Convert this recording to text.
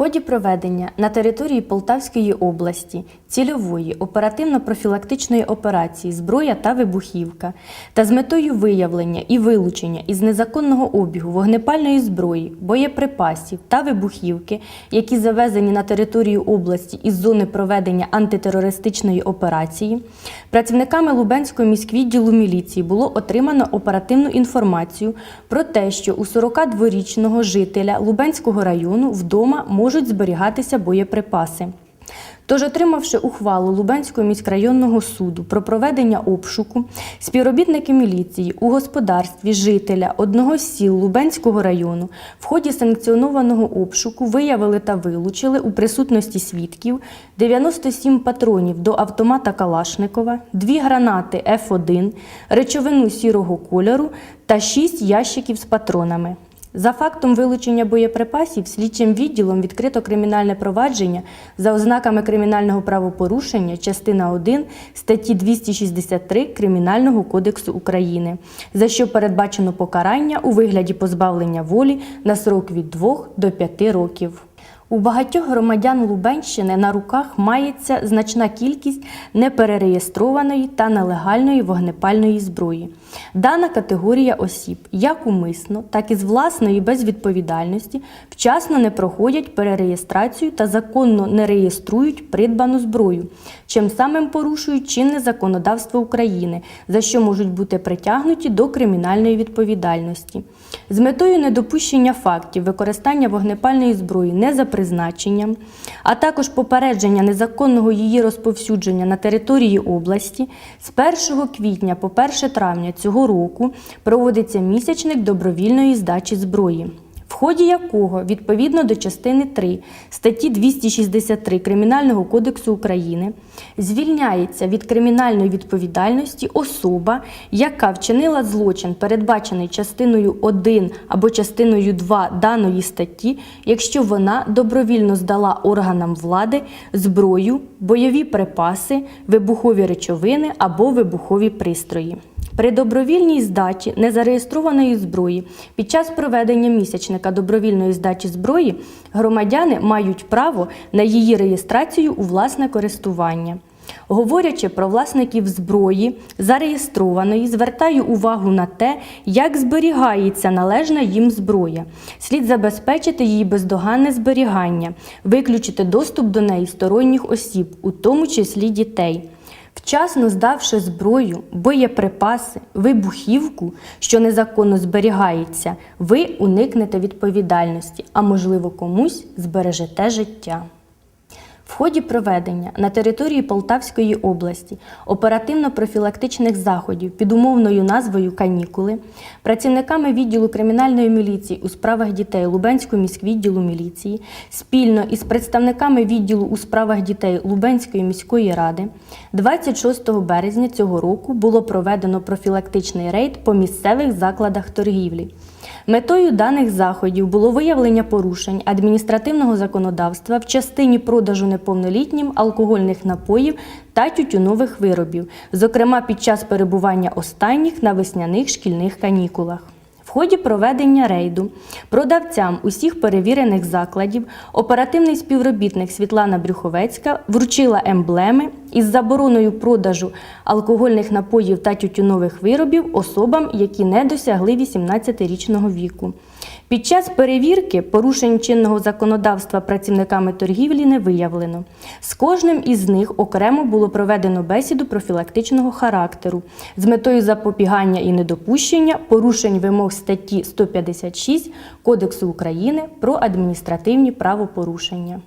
ході проведення на території Полтавської області цільової оперативно-профілактичної операції зброя та вибухівка та з метою виявлення і вилучення із незаконного обігу вогнепальної зброї, боєприпасів та вибухівки, які завезені на територію області із зони проведення антитерористичної операції, працівниками Лубенського міськвідділу міліції було отримано оперативну інформацію про те, що у 42-річного жителя Лубенського району вдома можуть зберігатися боєприпаси. Тож, отримавши ухвалу Лубенського міськрайонного суду про проведення обшуку, співробітники міліції у господарстві жителя одного з сіл Лубенського району в ході санкціонованого обшуку виявили та вилучили у присутності свідків 97 патронів до автомата Калашникова, дві гранати Ф1, речовину сірого кольору та 6 ящиків з патронами. За фактом вилучення боєприпасів слідчим відділом відкрито кримінальне провадження за ознаками кримінального правопорушення частина 1 статті 263 Кримінального кодексу України, за що передбачено покарання у вигляді позбавлення волі на срок від 2 до 5 років. У багатьох громадян Лубенщини на руках мається значна кількість неперереєстрованої та нелегальної вогнепальної зброї. Дана категорія осіб як умисно, так і з власної безвідповідальності вчасно не проходять перереєстрацію та законно не реєструють придбану зброю, чим самим порушують чинне законодавство України, за що можуть бути притягнуті до кримінальної відповідальності. З метою недопущення фактів використання вогнепальної зброї не за призначенням, а також попередження незаконного її розповсюдження на території області, з 1 квітня по 1 травня цього року проводиться місячник добровільної здачі зброї. Ході якого, відповідно до частини 3 статті 263 Кримінального кодексу України, звільняється від кримінальної відповідальності особа, яка вчинила злочин, передбачений частиною 1 або частиною 2 даної статті, якщо вона добровільно здала органам влади зброю, бойові припаси, вибухові речовини або вибухові пристрої. При добровільній здачі незареєстрованої зброї під час проведення місячника добровільної здачі зброї громадяни мають право на її реєстрацію у власне користування. Говорячи про власників зброї, зареєстрованої, звертаю увагу на те, як зберігається належна їм зброя. Слід забезпечити її бездоганне зберігання, виключити доступ до неї сторонніх осіб, у тому числі дітей. Вчасно здавши зброю, боєприпаси, вибухівку, що незаконно зберігається, ви уникнете відповідальності, а можливо комусь збережете життя. В ході проведення на території Полтавської області оперативно-профілактичних заходів під умовною назвою Канікули працівниками відділу кримінальної міліції у справах дітей Лубенського міськвідділу міліції спільно із представниками відділу у справах дітей Лубенської міської ради 26 березня цього року було проведено профілактичний рейд по місцевих закладах торгівлі. Метою даних заходів було виявлення порушень адміністративного законодавства в частині продажу неповнолітнім алкогольних напоїв та тютюнових виробів, зокрема під час перебування останніх на весняних шкільних канікулах. В ході проведення рейду продавцям усіх перевірених закладів оперативний співробітник Світлана Брюховецька вручила емблеми із забороною продажу алкогольних напоїв та тютюнових виробів особам, які не досягли 18-річного віку. Під час перевірки порушень чинного законодавства працівниками торгівлі не виявлено. З кожним із них окремо було проведено бесіду профілактичного характеру з метою запобігання і недопущення порушень вимог статті 156 Кодексу України про адміністративні правопорушення.